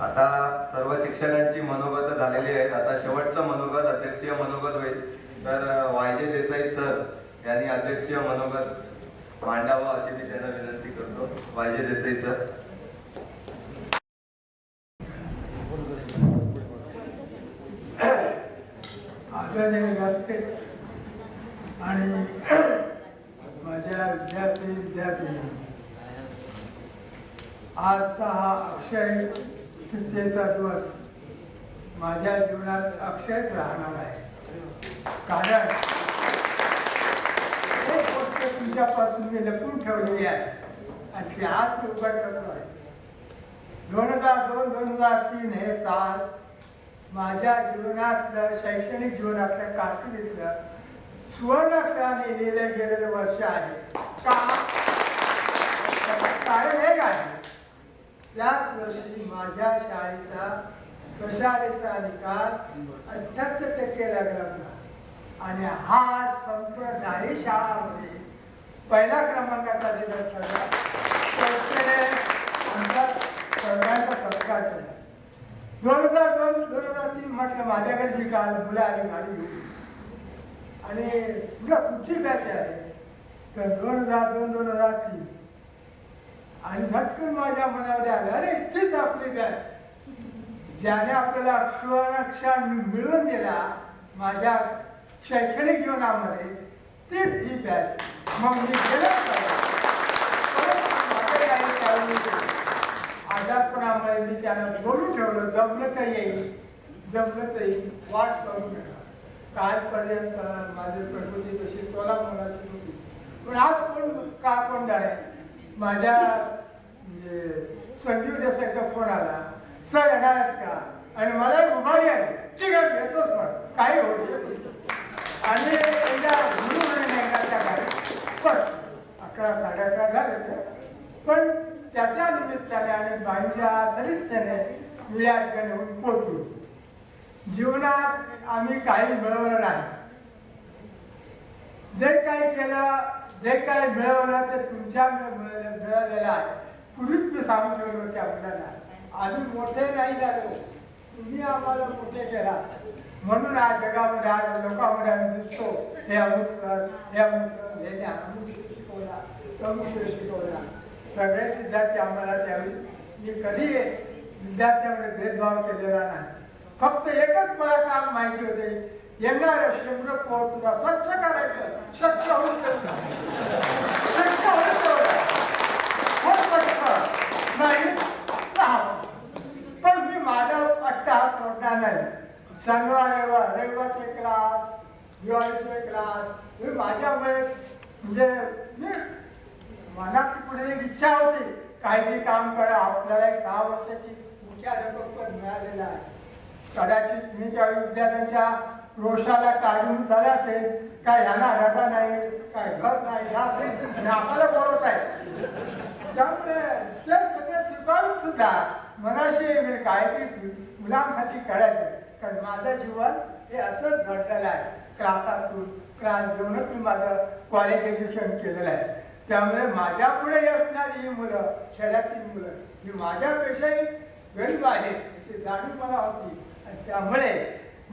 आता सर्व शिक्षकांची मनोगत झालेली आहेत. आता शेवटचं मनोगत अध्यक्षीय मनोगत होईल. तर वायजे देसाई सर यांनी अध्यक्षीय मनोगत मांडावं अशी मी त्यांना विनंती करतो. Y J Desai sir. आदरणीय व्यासपीठ आणि माझ्या विद्यार्थी विद्यार्थी आजचा हा अक्षय तृतीयेचा दिवस माझ्या जीवनात अक्षय राहणार आहे. कारण एक गोष्ट तुमच्यापासून मी लपून ठेवलेली आहे. आणि ती आज मी उघड करतो आहे दोन हजार दोन दोन हजार तीन हे साल माझ्या जीवनातलं शैक्षणिक जीवनातलं कारकिर्दीतलं सुवर्णाक्षराने लिहिलं गेलेलं वर्ष आहे. का? त्याचं कारण हे आहे. त्याच वर्षी माझ्या शाळेचा प्रशालेचा निकाल अठ्याहत्तर टक्के लागला होता. आणि हा संप्रदायी शाळामध्ये पहिल्या क्रमांकाचा रिझल्ट ठरला आमचा सर्वांचा सत्कार केला. दोन हजार दोन दोन हजार तीन म्हटलं माझ्याकडे जी काल मुलं आली गाडी घेऊन. आणि तुला कुठची बॅच आहे. तर दोन हजार दोन दोन हजार तीन आणि झटकन माझ्या मनामध्ये आलं अरे इथेच आपली बॅच ज्याने आपल्याला अक्षराक्षर मिळवून दिला माझ्या शैक्षणिक जीवनामध्ये तीच ही बॅच मग मी आजारपणामुळे मी त्यांना बोलून ठेवलं जमलं तर येईल जमलं तर येईल वाट करू नका कालपर्यंत माझी प्रकृती तशी तोला मुलाचीच होती पण आज कोण का कोण जाणे? माझ्या संजीव देसाईचा फोन आला सर येणार आहेत का? आणि मला एक उभारी आली ठीक आहे घेतोच पण काही होत आणि एकदा गुरु म्हणून पण अकरा साडे अकरा झाले पण त्याच्या निमित्ताने आणि बाईंच्या सदिच्छेने मी या ठिकाणी येऊन पोहोचलो. जीवनात आम्ही काही मिळवलं नाही. जे काही केलं जे काही मिळवलं ते तुमच्या मिळालेलं आहे. पूर्वीच मी सांगून ठेवलं त्या मुलांना आम्ही मोठे नाही झालो. तुम्ही आम्हाला मोठे केला. म्हणून आज जगामध्ये आज लोकांमध्ये आम्ही दिसतो. हे अमुक सर हे अमुक सर हे अमुक शिकवला. तमुक शिकवला. सगळे विद्यार्थी आम्हाला त्यावेळी मी कधी विद्यार्थ्यामध्ये भेदभाव केलेला नाही. फक्त एकच मला काम माहिती होते. येणाऱ्या शेंबड कोर्स सुद्धा स्वच्छ करायचं. शक्य होईल शक्य. होईल हो स्वच्छ नाही पण मी माझा अट्टहास सोडणार नाही. शनिवार रविवार रविवारचे क्लास दिवाळीचे क्लास मी माझ्यामुळे म्हणजे मी मनात पुढे एक इच्छा होती. काहीतरी काम करा. आपल्याला एक सहा वर्षाची मुख्याध्यापक मिळालेलं आहे. कदाचित मी त्या विद्यार्थ्यांच्या रोषाला काढून झाले असेल. काय ह्यांना रजा नाही काय घर नाही घात आणि आम्हाला बोलत आहे. त्यामुळे ते सगळे स्वीकारून सुद्धा मनाशी मी ते मुलांसाठी करायचं. कारण माझं जीवन हे असंच घडलेलं आहे. क्लासातून क्लास घेऊनच मी माझं कॉलेज एज्युकेशन केलेलं आहे. त्यामुळे माझ्या पुढे असणारी ही मुलं शहरातील मुलं ही माझ्यापेक्षाही गरीब आहेत याची जाणीव मला होती. त्यामुळे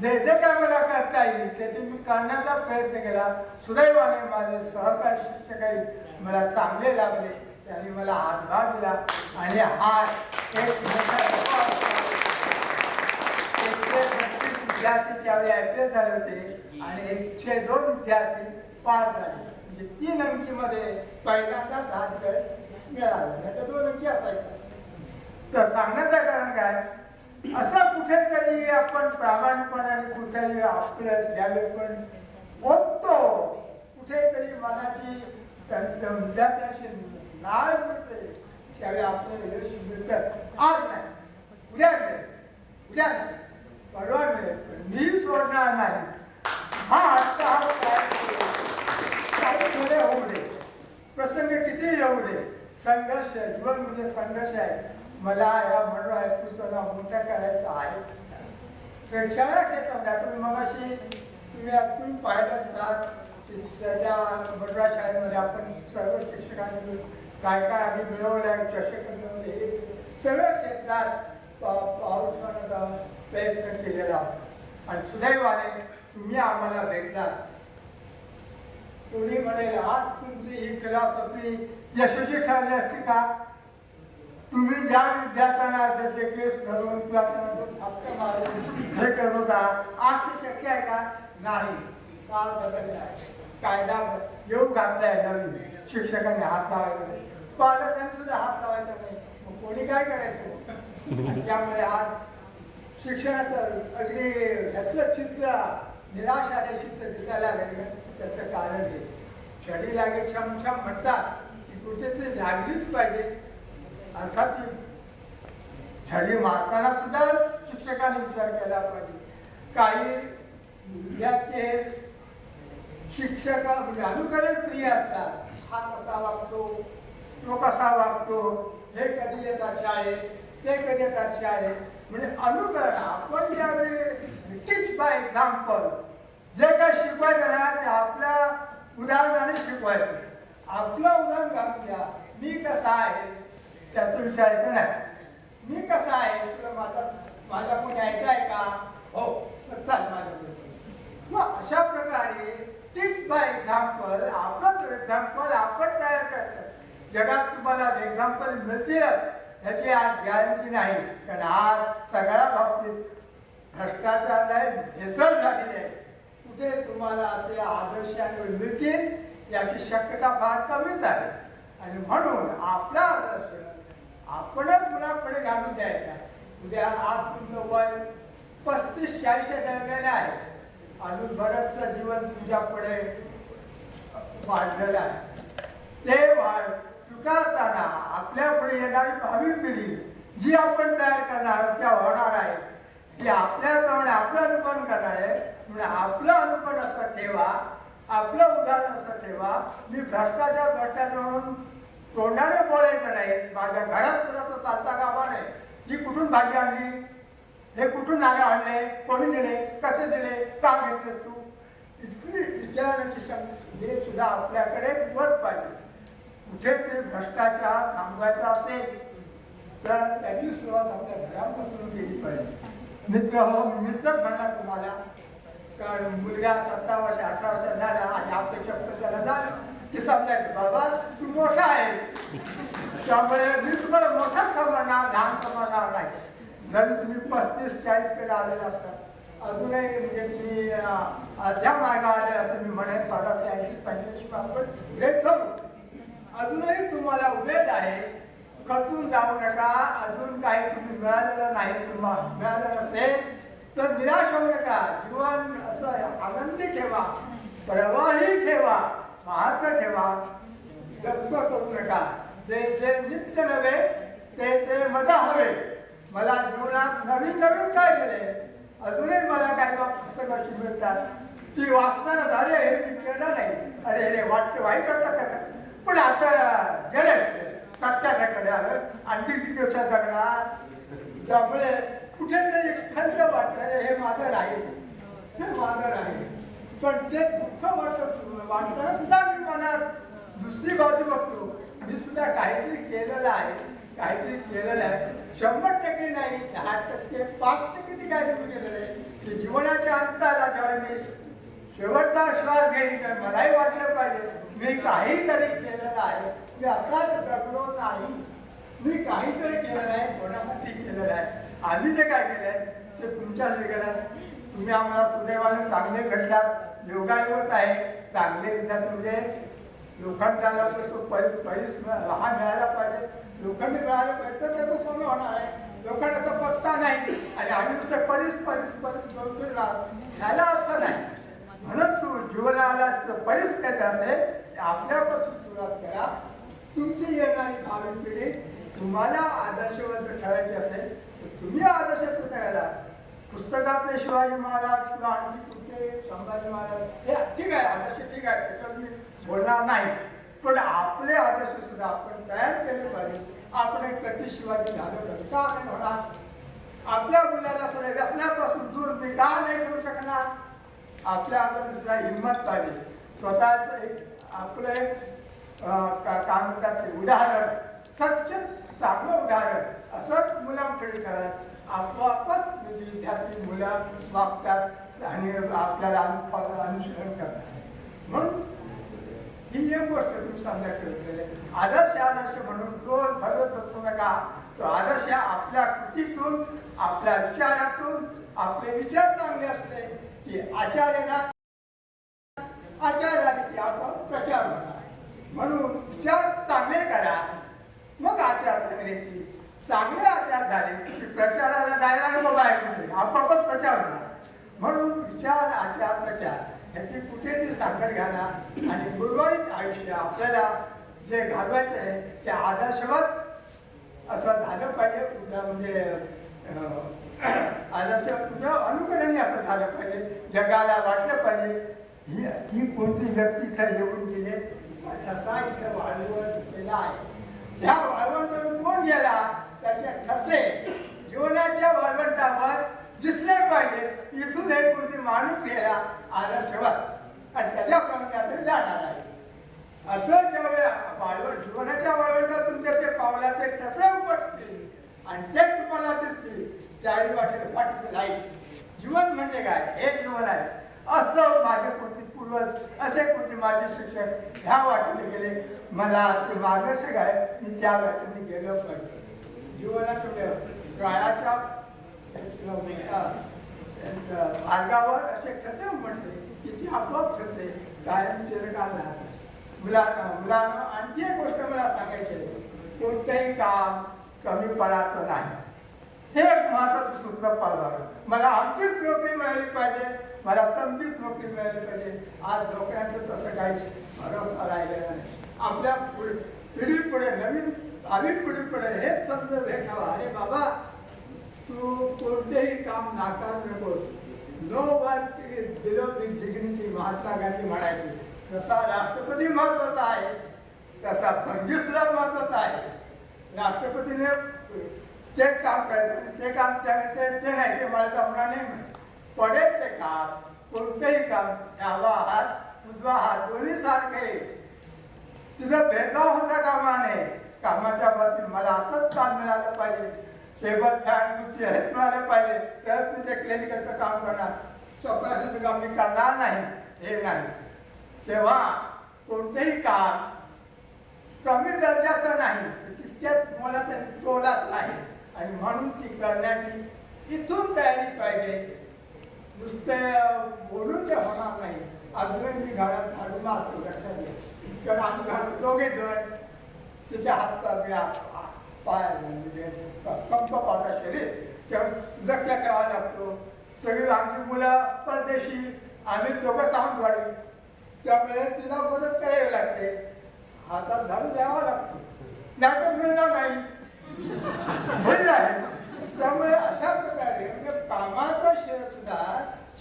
जे जे काय मला करता येईल त्याचे मी करण्याचा प्रयत्न केला. सुदैवाने माझे सहकारी शिक्षकही मला चांगले लाभले. त्यांनी मला हातभार दिला आणि हा एक एकशे बत्तीस विद्यार्थी त्यावेळी आय पी एस झाले होते आणि एकशे दोन विद्यार्थी पास झाले. म्हणजे तीन अंकीमध्ये पहिल्यांदाच हा खेळ मिळाला. दोन अंकी असायचा. तर सांगण्याचं कारण काय? असं कुठे कुठेतरी आपण प्रामाणिकपणाने कुठेतरी आपलं द्यावे पण बोलतो कुठेतरी मनाची त्यांच्या विद्यार्थ्यांशी नाळ मिळते. त्यावेळी आपल्याला यश मिळतात. आज नाही. उद्या मिळेल. उद्या नाही. परवा मिळेल. पण मी सोडणार नाही. हा हट्ट काही पुढे होऊ दे प्रसंग किती येऊ दे संघर्ष जीवन म्हणजे संघर्ष आहे. मला या मडर हायस्कूलचा मोठा करायचा आहे. प्रेक्षाला क्षेत्रामध्ये आता तुम्ही मगाशी तुम्ही तुम्ही पाहिलं आहात की सध्या मद्रास शाळेमध्ये आपण सर्व शिक्षकांनी काय काय आम्ही मिळवलं आहे चषक हे सगळ्या क्षेत्रात पा- पाऊल ठेवण्याचा प्रयत्न केलेला होता. आणि सुदैवाने तुम्ही आम्हाला भेटला कोणी म्हणेल आज तुमची ही फिलॉसॉफी यशस्वी ठरली असती का? तुम्ही ज्या विद्यार्थ्यांना त्याचे केस धरून किंवा त्यांना मारून हे करत होता आज ते शक्य आहे का? नाही. काळ बदलला आहे. कायदा येऊ घातलाय नवीन. शिक्षकांनी हात लावायचा पालकांनी सुद्धा हात लावायचा नाही. मग कोणी काय करायचं? त्यामुळे आज शिक्षणाचं अगदी ह्याचं चित्र निराशाचे चित्र दिसायला लागलं. त्याचं कारण हे. छडी लागे शमशम म्हणतात. ती कुठेतरी लागलीच पाहिजे. अर्थात ती छडी मारताना सुद्धा शिक्षकांनी विचार केला पाहिजे. काही विद्यार्थी शिक्षक म्हणजे अनुकरण प्रिय असतात. हा कसा वागतो? तो कसा वागतो? हे कधी येतात शाळेत? ते कधी येतात शाळेत? म्हणजे अनुकरण. आपण ज्यावेळी टीच बाय एक्झाम्पल जे काय शिकवायचं ना ते आपल्या उदाहरणाने शिकवायचं. आपलं उदाहरण घालून द्या मी कसा आहे? त्याचं विचारायचं नाही. मी कसा आहे? तुला माझा माझ्या पण यायचं आहे का? हो तर चाल माझ्या मग अशा प्रकारे तीच बाय एक्झाम्पल आपलंच एक्झाम्पल आपण तयार करायचं. जगात तुम्हाला एक्झाम्पल मिळतीलच ह्याची आज गॅरंटी नाही. कारण आज सगळ्या बाबतीत भ्रष्टाचार भेसळ झालेली आहे. कुठे तुम्हाला असे आदर्श आणि मिळतील याची शक्यता फार कमीच आहे. आणि म्हणून आपला आदर्श आपणच मुलापुढे घालून द्यायचा म्हणजे उद्या आज तुमचं वय पस्तीस चाळीसच्या दरम्यान आहे. अजून बरंचसं जीवन तुमच्यापुढे वाढलेलं आहे. ते वाढ स्वीकारताना आपल्या पुढे येणारी भावी पिढी जी आपण तयार करणार आहोत, त्या होणार आहे. ती आपल्याप्रमाणे आपलं अनुकरण करणार आहे. म्हणजे आपलं अनुकरण असं ठेवा. आपलं उदाहरण असं ठेवा. मी भ्रष्टाचार भ्रष्टाचार म्हणून तोंडाने बोलायचं नाही. माझ्या घरात सुद्धा तो चालता कामा नाही कुठून भाजी आणली? हे कुठून नाणे आणले? कोणी दिले? कसे दिले? का घेतले तू? इथली विचारण्याची संधी सुद्धा आपल्याकडे होत पाहिजे. कुठे ते भ्रष्टाचार थांबवायचा असेल तर त्याची सुरुवात आपल्या घरापासून केली पाहिजे. मित्र हो मित्रच म्हणणार तुम्हाला कारण मुलगा सतरा वर्ष अठरा वर्ष झाला आणि आपल्या चक्कर त्याला झालं की समजायचं बाबा तू मोठा आहेस. त्यामुळे मी तुम्हाला मोठा समजणार लहान समजणार नाही. जरी तुम्ही पस्तीस चाळीस आलेले असतात अजूनही म्हणजे तुम्ही अर्ध्या मार्गावर आले असं मी म्हणेन साधाशे ऐंशी पंच्याऐंशी आपण भेट करू अजूनही तुम्हाला उमेद आहे खचून जाऊ नका अजून काही तुम्ही मिळालेलं नाही तुम्हाला मिळालं नसेल तर निराश होऊ नका. जीवन असं आनंदी ठेवा प्रवाही ठेवा महाग ठेवा गप्प करू नका. जे जे नित्य नव्हे ते ते मजा हवे. मला जीवनात नवीन नवीन काय मिळेल? अजूनही मला काय पुस्तकं अशी मिळतात? ती वाचताना झाले हे मी केलं नाही. अरे रे वाटतं वाईट वाटतं का? पण आता गेले. सत्याच्याकडे आलं. आणखी किती दिवसात जगणार त्यामुळे कुठेतरी खंत वाटतं. "अरे, हे माझं राहील. हे माझं राहील. पण ते दुःख वाटत वाटताना सुद्धा मी मनात दुसरी बाजू बघतो. मी सुद्धा काहीतरी केलेलं आहे. काहीतरी केलेलं आहे. शंभर टक्के नाही दहा टक्के पाच टक्के ते काहीतरी केलेलं आहे. की जीवनाच्या अंताला जेव्हा मी शेवटचा श्वास घेईन. तर मलाही वाटलं पाहिजे मी काहीतरी केलेलं आहे. मी असाच जगलो नाही. मी काहीतरी केलेलं आहे कोणासाठी केलेलं आहे. आम्ही जे काय केलं आहे ते तुमच्याच वेगळं तुम्ही आम्हाला सुदैवाने चांगले भेटलात योगायोगच आहे. चांगले विद्यार्थी म्हणजे लोखंडाला असेल तो परिस परीस हा मिळायला पाहिजे. लोखंड मिळायला पाहिजे तर त्याचं सोनं होणार आहे. लोखंडाचा पत्ता नाही. आणि आम्ही नुसतं परिस परीस परीस करतोय असं ह्याला नाही. म्हणून तू जीवनाला परीस त्याचं असेल आपल्यापासून सुरुवात करा. तुमची येणारी भावी पिढी तुम्हाला आदर्शवंत ठरायची असेल तर तुम्ही आदर्श सुद्धा करा. पुस्तकातले शिवाजी महाराज किंवा आणखी तुमचे संभाजी महाराज हे ठीक आहे आदर्श ठीक आहे. त्याच्यावर मी बोलणार नाही. पण आपले आदर्श सुद्धा आपण तयार केले पाहिजे. आपण एक कधी शिवाजी झालो का नाही होणार? आपल्या मुलाला सुद्धा व्यसनापासून दूर मी का नाही करू शकणार? आपल्या आपण सुद्धा हिंमत पाहिजे. स्वतःच एक आपलं एक का- काय म्हणतात ते उदाहरण. स्वच्छ चांगलं उदाहरण. असं मुलांकडे करत आपोआपच विद्यार्थी मुलं वागतात आणि आपल्याला अनुसरण करतात. म्हणून ही एक गोष्ट तुम्ही समजा ठेवलेली आहे. आदर्श आदर्श म्हणून तो भरत बसू नका तो आदर्श आपल्या कृतीतून आपल्या विचारातून आपले विचार चांगले असले की आचार्याला आचार्याने की आपण प्रचार होणार. म्हणून विचार चांगले करा. मग आचार चांगले येतील चांगले आचार झाले की प्रचाराला जायला नको बाहेर कुठे. प्रचार होणार. म्हणून विचार आचार प्रचार. ह्याची कुठे ती सांगड घाला आणि गुरुवारीत आयुष्य आपल्याला जे घालवायचं आहे ते आदर्शवत असं झालं पाहिजे. उद्या म्हणजे अं, आदर्श अनुकरणीय असं झालं पाहिजे. जगाला वाटलं पाहिजे. ही ही कोणती व्यक्ती इथं येऊन गेले? ठसा इथं वाळवत दिसलेला आहे. ह्या वाळवंटावर कोण गेला? त्याचे ठसे जीवनाच्या वाळवंटावर दिसले पाहिजे. इथून एक माणूस यायला आदर्शवाद. आणि त्याच्याप्रमाणे आता जाणार आहे. असं ज्यावेळेला वाळवंट जीवनाच्या वाळवंटात तुमच्याशी पावलाचे ठसे उपटतील आणि ते तुम्हाला दिसतील त्यावेळी वाटेल वाटेचं नाही जीवन म्हणजे काय हे जीवन आहे. असं माझे कृती पूर्वज असे कोणते माझे शिक्षक ह्या वाटेने गेले. मला ते मार्गदर्शक आहे मी त्या वाटेने गेलो पाहिजे जीवनाच्या काळाच्या मार्गावर असे कसे उमटले की ती आपोआप कसे कायम चिरकाल राहतात. मुलांना मुलांना आणखी एक गोष्ट मला सांगायची आहे. कोणतंही काम कमीपणाचं नाही. हे एक महत्वाचं सूत्र पाळावं मला आमचीच नोकरी मिळाली पाहिजे. मला तंबीच नोकरी मिळाली पाहिजे. आज नोकऱ्यांचं तसं काहीच भरोसा राहिलेला नाही. आपल्या पिढी पुढे नवीन भावी पिढी पुढे हेच समज भेटावं अरे बाबा तू कोणतेही काम नाकारू नकोस no work below dignity Mahatma Gandhi म्हणायचे जसा राष्ट्रपती महत्त्वाचा आहे तसा फंडिसला महत्त्वाचा आहे. राष्ट्रपतीने ते काम करायचं ते काम त्याने ते नाही ते मला जमणार नाही म्हणे पडेल ते काम कोणतेही काम डावा हात उजवा हात दोन्ही सारखे. तुझा भेदभाव होता कामा नये. कामाच्या बाबतीत मला असंच काम मिळालं पाहिजे. टेबल फॅन खुर्ची हेच मिळालं पाहिजे. तरच मी ते क्लिनिकचं काम करणार. चपराशीचं काम मी करणार नाही हे नाही. तेव्हा कोणतेही काम कमी दर्जाचं नाही तर तितक्याच मोलाचं तोलाच आहे. आणि म्हणून ती करण्याची इथून तयारी पाहिजे. नुसते बोलून ते होणार नाही. अजूनही मी घरात झाडू मारतो लक्षात घ्या. कारण आम्ही घरात दोघे जण तिच्या हात पाय म्हणजे पाहता शरीर त्यावेळेस लक्ष ठेवावा लागतो. सगळी आमची मुलं परदेशी आम्ही दोघं सावंतवाडी त्यामुळे तिला मदत करावी लागते. हातात झाडू द्यावा लागतो. नाही तर मिळणार नाही हे आहे त्यामुळे अशा प्रकारे म्हणजे कामाचं शेअर सुद्धा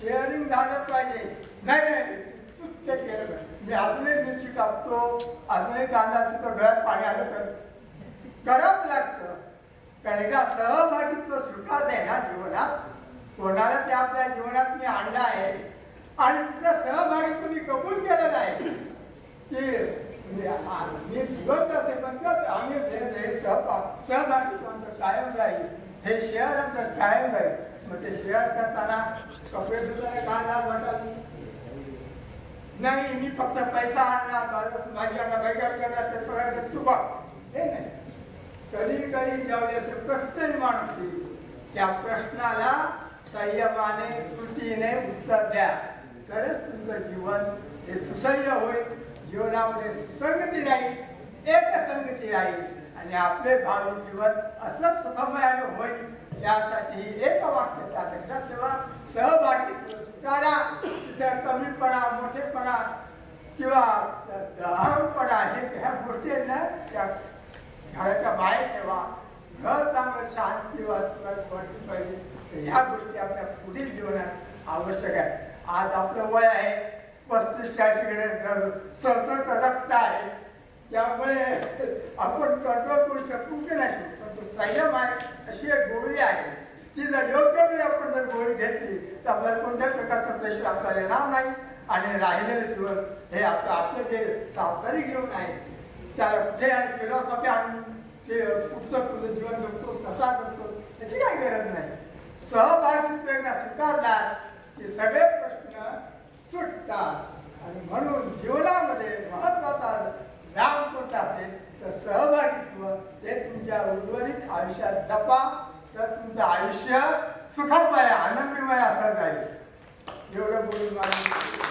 शेअरिंग झालं पाहिजे नाही नाही तूच ते केलं पाहिजे. मी अजूनही मिरची कापतो अजूनही कांदा तिथं डोळ्यात पाणी आलं तर. करावंच लागतं कारण एकदा सहभागित्व स्वीकारलंय ना जीवनात कोणाला ते आपल्या जीवनात मी आणलं आहे आणि तिचं सहभागित्व मी कबूल केलेलं आहे की मी जिवंत असेल पण आम्ही सहभाग सहभागित्व आमचं कायम राहील हे शेअर आमचं कायम राहील मग ते शेअर करताना कपडे धुताना काय लाज वाटावी नाही मी फक्त पैसा आणणार माझं- माझी आणणार वगैरे करणार ते सगळं तू बघ हे नाही कधी कधी ज्यावेळी असे प्रश्न निर्माण होतील त्या प्रश्नाला संयमाने कृतीने उत्तर द्या. तरच तुमचं जीवन हे सुसह्य होईल. जीवनामध्ये सुसंगती नाही एकसंगती राहील. आणि आपले भावी जीवन असं सुखमयाने होईल. यासाठी एक वाक्य त्या लक्षात ठेवा. सहभागी स्वीकारा तिथं कमीपणा मोठेपणा किंवा अहमपणा हे ह्या गोष्टी आहेत ना त्या घराच्या बाहेर ठेवा. घर चांगलं शांती वाटली पाहिजे. ह्या गोष्टी आपल्या पुढील जीवनात आवश्यक आहे आज आपलं वय आहे. पस्तीस चाळीसकडे सळसळ रक्त आहे. त्यामुळे आपण कंट्रोल करू शकू की नाही शकतो पण तो संयम आहे. अशी एक गोळी आहे. ती जर योग्य वेळी आपण जर गोळी घेतली तर आपल्याला कोणत्याही प्रकारचं प्रेशर आपल्याला येणार नाही. आणि राहिलेलं जीवन हे आपलं आपलं जे सांसारिक जीवन आहे त्या कुठे आणि फिलॉसॉफी आणून ते पुढचं तुझं जीवन जगतोस कसा जगतोस याची काही गरज नाही. सहभागित्व एकदा स्वीकारला की सगळे प्रश्न सुटतात. आणि म्हणून जीवनामध्ये महत्त्वाचा नाम कोणता असेल तर सहभागित्व. हे तुमच्या उर्वरित आयुष्यात जपा तर तुमचं आयुष्य सुखमय आनंदमय असं जाईल. एवढं बोलून मला